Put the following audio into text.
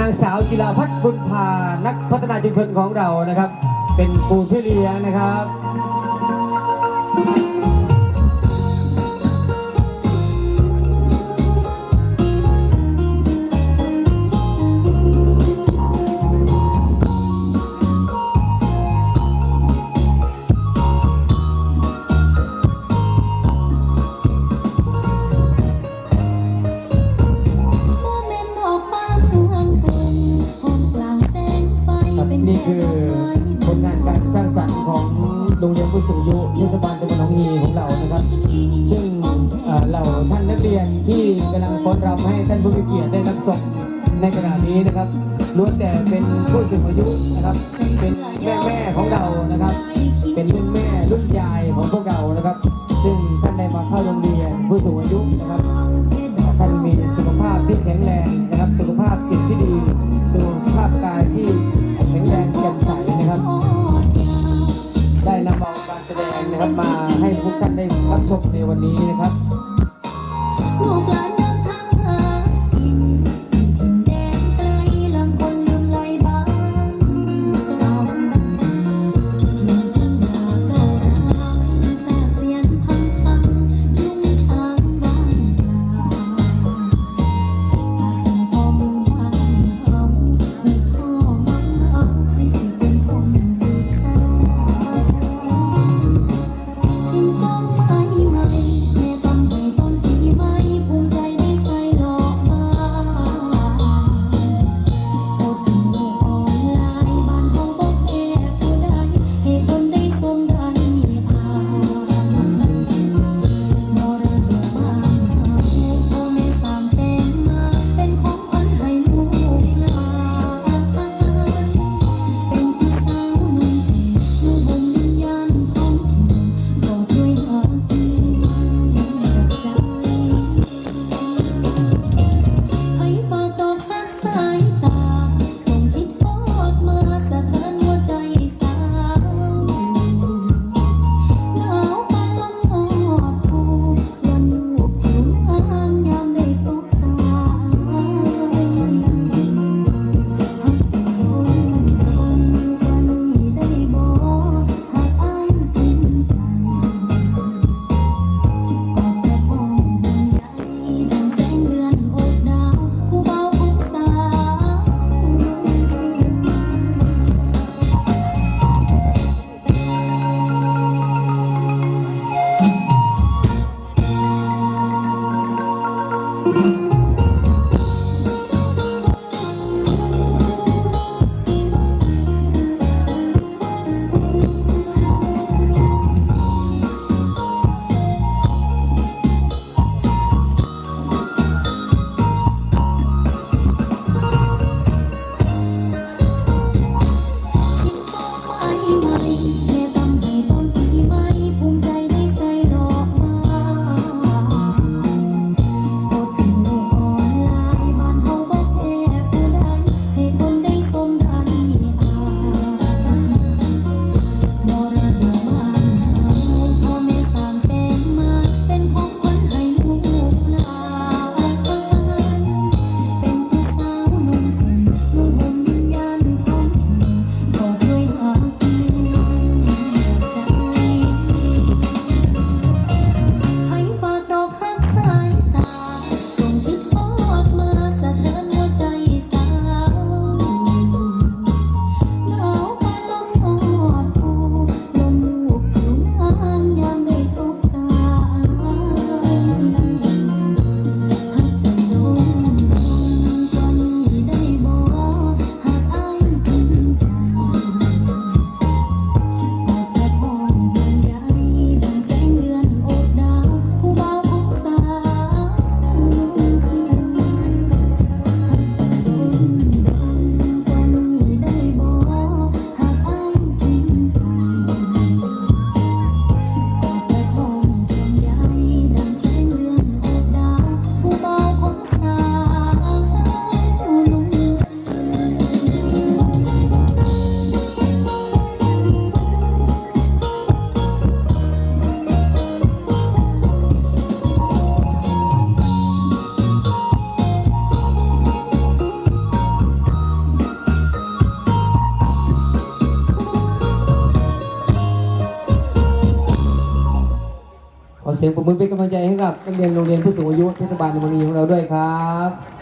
นางสาวจิราพัฒน์บุญพานักพัฒนาชุมชนของเรานะครับ เป็นปูพี่เลี้ยงนะครับ นี่คือผลงานการสร้างสรรค์ของโรงเรียนผู้สูงอายุเทศบาลตำบลหนองฮีของเรานะครับ ซึ่งเอ่อเหล่าท่านนักเรียนที่กำลังฟ้อนรำให้ท่านผู้มีเกียรติได้รับชมในขณะนี้นะครับล้วนแต่เป็นผู้สูงอายุนะครับ เป็นแม่แม่ของเรานะครับ เป็นรุ่นแม่รุ่นยายของพวกเรานะครับ ซึ่งท่านได้มาเข้าโรงเรียนผู้สูงอายุนะครับท่านมีสุขภาพที่แข็งแรง ชมในวันนี้นะครับ เสียงปรบมือเป็นกำลังใจให้กับนักเรียนโรงเรียนผู้สูงอายุเทศบาลในวันนี้ของเราด้วยครับ